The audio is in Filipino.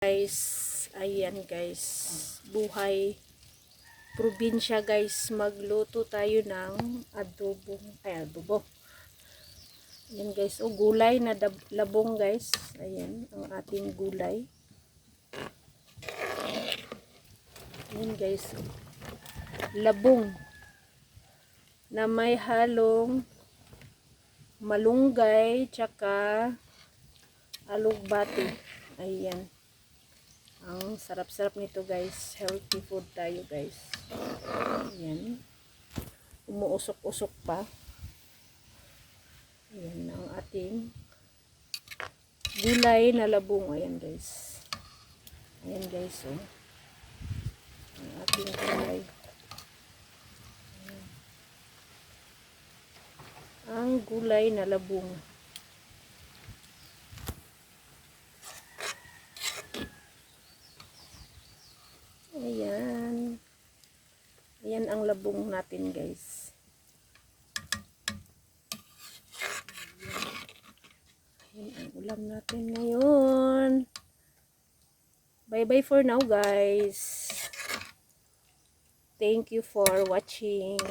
guys ayan guys. Buhay. Probinsya guys. Magluto tayo ng adobong ay adobo. Ayan guys. O gulay na labong guys. Ayan ang ating gulay. Ayan guys. Labong na may halong malunggay tsaka alugbati ayan ang sarap-sarap nito guys. Healthy food tayo guys. Ayan. Umuusok-usok pa. Ayan ang ating gulay na labong. Ayan guys. Ayan guys. Oh. Ang ating gulay. Ayan. Ang gulay na labong. Ayan. Ayan ang labong natin, guys. Ayan ang ulam natin ngayon. Bye-bye for now, guys. Thank you for watching.